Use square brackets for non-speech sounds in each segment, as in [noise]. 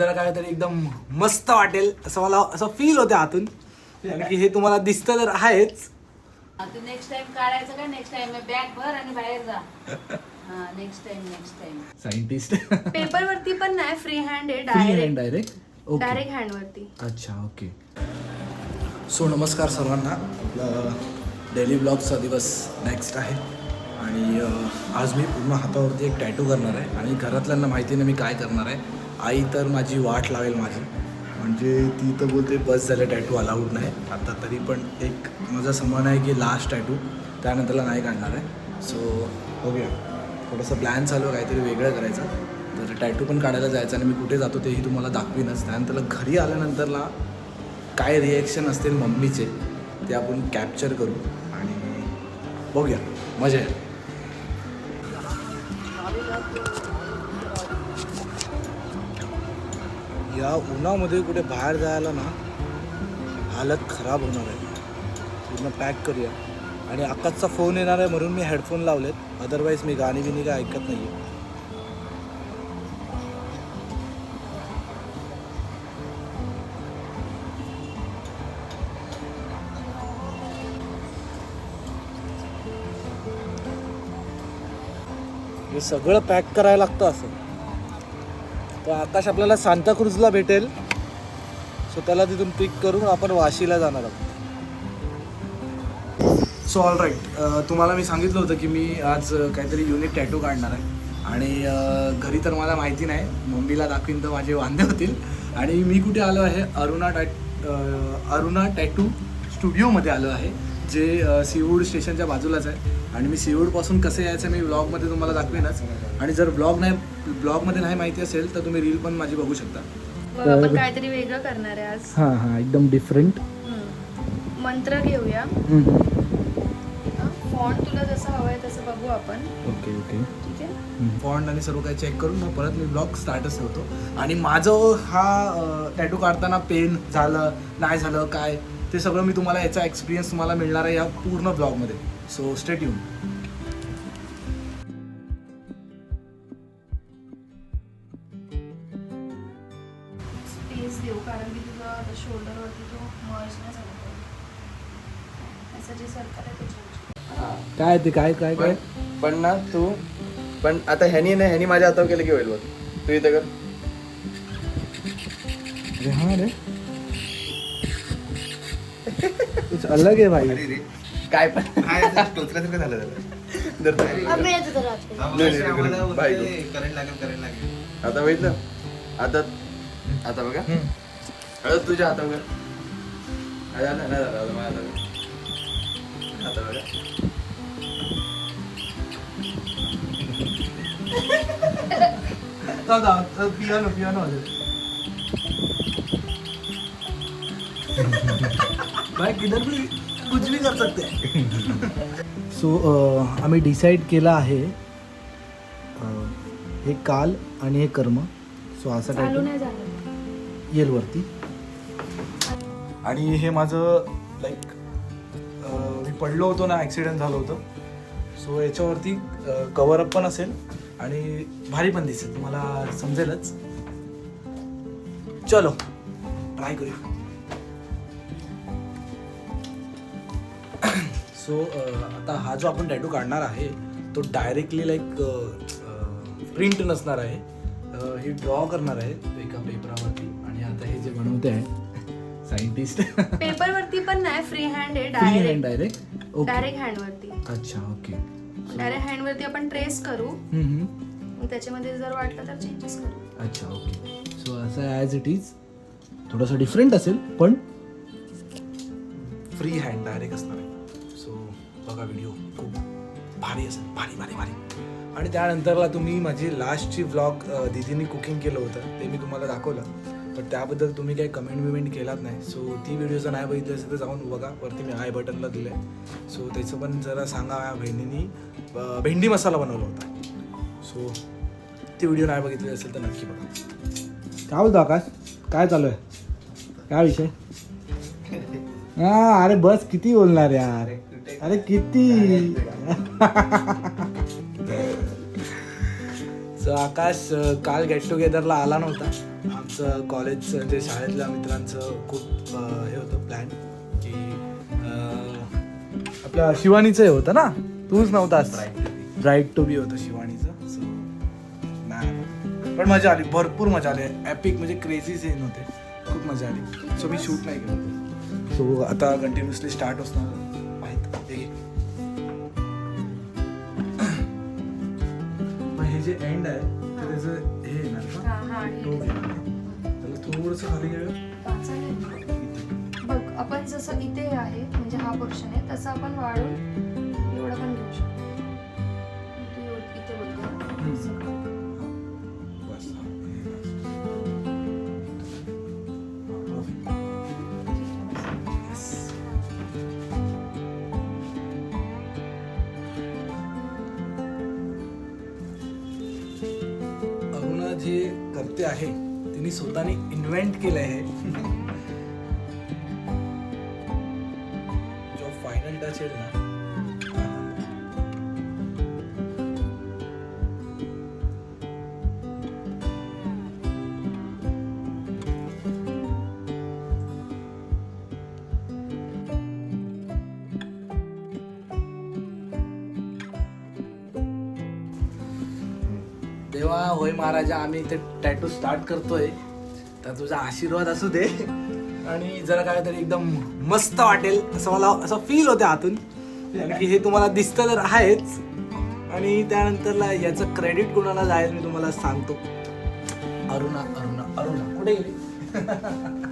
जरा काहीतरी एकदम मस्त वाटेल असं मला असं फील होते आतून. कारण की हे तुम्हाला दिसतं तर आहेच. तू नेक्स्ट टाइम काढायचं का? नेक्स्ट टाइम बॅग भर आणि बाहेर जा. हा next time next time scientist paper वरती पण नाही फ्री हँड आहे free hand direct direct okay direct hand वरती. अच्छा ओके सो नमस्कार सर्वांना. डेली ब्लॉगचा दिवस नेक्स्ट आहे. आणि आज मी पूर्ण हातावरती एक टॅटू करणार आहे. आणि घरातल्यांना माहिती नाही मी काय करणार आहे. आई तर माझी वाट लावेल माझी. म्हणजे ती तर बोलते बस झालं टॅटू अलाउड नाही. आता तरी पण एक माझं समान आहे की लास्ट टॅटू त्यानंतरला नाही काढणार आहे. सो बघूया. थोडंसं प्लॅन चालू आहे काहीतरी वेगळं करायचं. तर टॅटू पण काढायला जायचं आणि मी कुठे जातो तेही तुम्हाला दाखवीनच. त्यानंतरला घरी आल्यानंतरला काय रिॲक्शन असतील मम्मीचे ते आपण कॅप्चर करू. आणि बघूया. मजा आहे या उन्हामध्ये कुठे बाहेर जायला ना हालत खराब होणार आहे. पूर्ण पॅक करूया. आणि आकाशचा फोन येणार आहे म्हणून मी हेडफोन लावलेत. अदरवाईज मी गाणी बिणी काय ऐकत नाही आहे हे सगळं पॅक करायला लागतं असं. तर आकाश आपल्याला सांताक्रूजला भेटेल. सो त्याला तिथून पिक करून आपण वाशीला जाणार आहोत. सो ऑल राईट तुम्हाला मी सांगितलं होतं की मी आज काहीतरी युनिक टॅटू काढणार आहे. आणि घरी तर मला माहिती नाही. मम्मीला दाखवीन तर माझे वांदे होतील. आणि मी कुठे आलो आहे? अरुणा टॅट अरुणा टॅटू स्टुडिओमध्ये आलो आहे. जे सीवूड स्टेशनच्या बाजूलाच आहे. आणि मी सीवूडपासून कसं यायचं मी ब्लॉगमध्ये तुम्हाला दाखवेनच. आणि जर ब्लॉग नाही ब्लॉगमध्ये नाही माहिती असेल तर तुम्ही रील पण माझी बघू शकता. आपण काहीतरी वेगळं करणार आहे आज. हां हां एकदम डिफरंट. मंत्र घेऊया. फॉन्ट तुला जसं हवंय तसं बघू आपण. Okay okay. ठीक आहे? फॉन्ट आणि सर्व काही चेक करून मग परत मी ब्लॉग स्टार्टच ठेवतो. आणि माझं हा टॅटू काढताना पेन झालं नाही झालं काय? ते सगळं मी तुम्हाला याचा एक्सपिरियन्स तुम्हाला मिळणार आहे या पूर्ण ब्लॉगमध्ये सो स्टेट येऊन स्पेस देऊ कारण की तुझा शोल्डरवरती तो मर्ज नाही झाला पाहिजे. असं जे सरकार आहे त्याच्यावर काय ते काय काय पण पण ना तू पण आता ह्यानी ना ह्यानी माझ्या हातावर केलं की होईल बघ. तू इथं कर. हां रे. कुछ अलग है भाई। काय पण. टोचल्यासारखं झालं झालं. नाही, नाही, नाही, बाई गं. आता बघितलं? आता आता बघा. आता तुझ्या हातावर. आता नाही नाही झालं, आता माझ्या हातावर. आता बघा. Piano piano. भाई किधर भी कुछ भी कर सकते सो आम्ही डिसाईड केलं आहे हे काल आणि हे कर्म. सो असं काय येईल वरती आणि हे माझं लाईक मी पडलो होतो ना ॲक्सिडेंट झालं होतं. सो याच्यावरती कवरअप पण असेल आणि भारी पण दिसेल. तुम्हाला समजेलच. चलो ट्राय करूया. सो आता हा जो आपण टॅटू काढणार आहे तो डायरेक्टली लाईक प्रिंट नसणार आहे. हे ड्रॉ करणार आहे एका पेपरावरती आणि आता हे जे बनवते आहे सायंटिस्ट पेपर वरती पण नाही फ्री हँड आहे free hand direct direct okay direct hand वरती अच्छा ओके डायरेक्ट हँड वरती आपण ट्रेस करू. हम्म, हम्म. मग त्याच्यामध्ये जर वाटलं तर चेंजेस करू. अच्छा ओके सो असं ॲज इट इज थोडंसं डिफरंट असेल पण फ्री हँड डायरेक्ट असणार आहे. बघा व्हिडिओ खूप भारी असेल भारी भारी भारी. आणि त्यानंतरला तुम्ही माझी लास्टची व्लॉग दिदीने कुकिंग केलं होतं ते मी तुम्हाला दाखवलं. पण त्याबद्दल तुम्ही काही कमेंट बिमेंट केलात नाही. सो ती व्हिडिओ जर नाही बघितली असेल तर जाऊन बघा. वरती मी आय बटनला दिलं आहे सो त्याचं पण जरा सांगा माझ्या बहिणीनी. भेंडी मसाला बनवला होता. सो ती व्हिडिओ नाही बघितली असेल तर नक्की बघा. काय बोलतो आकाश? काय चालू आहे काय विषय? [laughs] हा अरे बस किती बोलणार यार? अरे किती? [laughs] सो आकाश काल गेट टुगेदरला आला नव्हता. आमचं कॉलेजचं जे शाळेतल्या मित्रांचं खूप हे होतं प्लॅन की आपल्या शिवानीचं हे होतं ना? तूच नव्हतास. ब्राईट टू बी होतं शिवानीचं. सो नाही पण मजा आली. भरपूर मजा आली. ॲपिक म्हणजे क्रेझी सीन होते. खूप मजा आली. सो मी शूट नाही केलं. सो आता कंटिन्युअसली स्टार्ट असणार. पण हे जे एंड आहे ते त्याचं हे येणार का हा, हा, हे। टोक येणार. त्याला थोडंसं खाली गेलं चालेल. बघ आपण जसं इथे आहे म्हणजे हा पोर्शन आहे तसं आपण वाढून एवढं पण घेऊ शकतो. जे करते आहे तिने स्वतःने इन्व्हेंट केलं आहे होय महाराजा आम्ही इथे टॅटू स्टार्ट करतोय. तर तुझा आशीर्वाद असू दे. आणि जरा काय तरी एकदम मस्त वाटेल असं मला असं फील होते आतून. की हे तुम्हाला दिसतं तर आहेच. आणि त्यानंतरला याचं क्रेडिट कोणाला जायचं मी तुम्हाला सांगतो. अरुणा अरुणा अरुणा कुठे गेली? [laughs]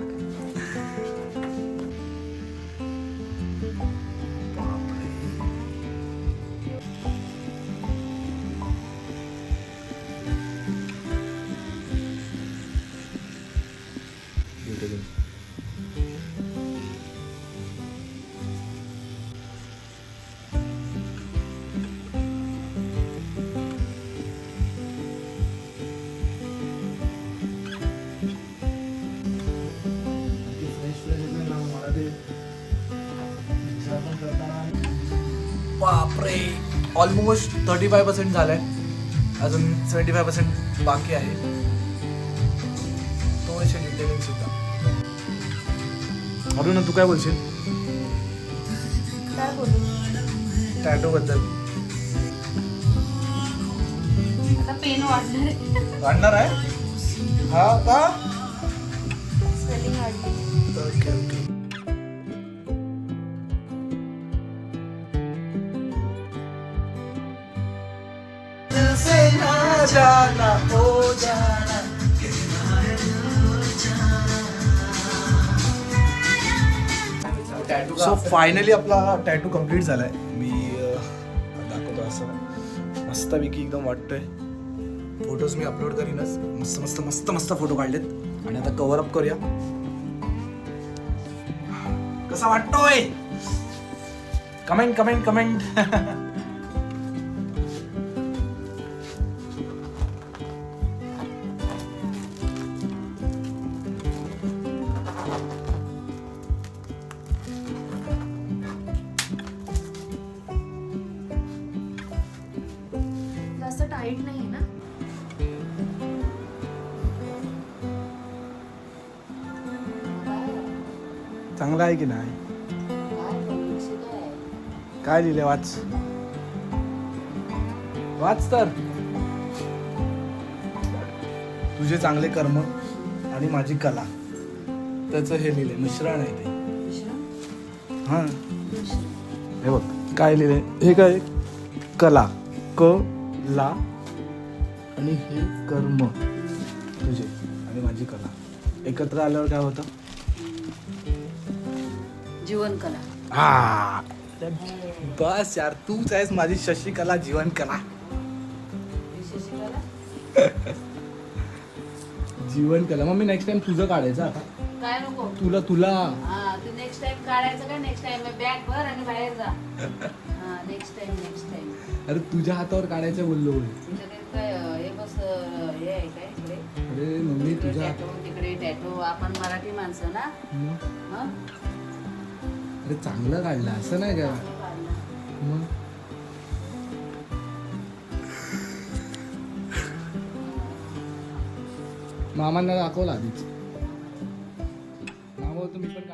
ऑलमोस्ट थर्टी फाय पर्सेंट झालंय. अजून सेवन्टी फाय पर्सेंट बाकी आहे. थोडेसे डिटेलिंग सुद्धा अरुणा तू काय बोलशील? काय बोलू? टॅटो बद्दल. पेन वाढणार आहे. आहे? हा का? स्वेलिंग वाढली. ओके ओके सो फायनली आपला टॅटू कंप्लीट झालाय. मी दाखवतो असं. मस्तपैकी एकदम वाटतोय. फोटोज मी अपलोड करीनच मस्त मस्त मस्त मस्त फोटो काढलेत. आणि आता कव्हर अप करूया. कसा वाटतोय? कमेंट कमेंट कमेंट टाईट नाही ना? चांगला आहे की नाही? काय लिहिले? वाच. वाच तर. तुझे चांगले कर्म आणि माझी कला. त्याचं हे लिहिले. मिश्रण आहे ते. हा. हे बघ काय लिहिले? हे काय? कला. क ला आणि हे कर्म. तुझे आणि माझी कला. एकत्र आल्यावर काय होतं? जीवन कला. हा. बस यार तूच आहेस माझी शशिकला जीवन कला. जीवन कला. मग मी नेक्स्ट टाइम तुझं काढायचं आता. काय नको? तुला तुला. हा तू नेक्स्ट टाइम काढायचं का? नेक्स्ट टाइम बॅग भर आणि बाहेर जा. [laughs] नेक्स्ट टाइम नेक्स्ट टाइम अरे तुझ्या हातावर काढायचं बोललो काय अं, हे बस अं, हे आहे काय इकडे? अरे मम्मी इकडे तुझ्या टॅटो तिकडे टॅटो आपण मराठी माणसं ना? मग, हं? अरे चांगलं काढलं असं नाही का? मग? मामांना दाखवला आधीच. मामा तुम्ही पण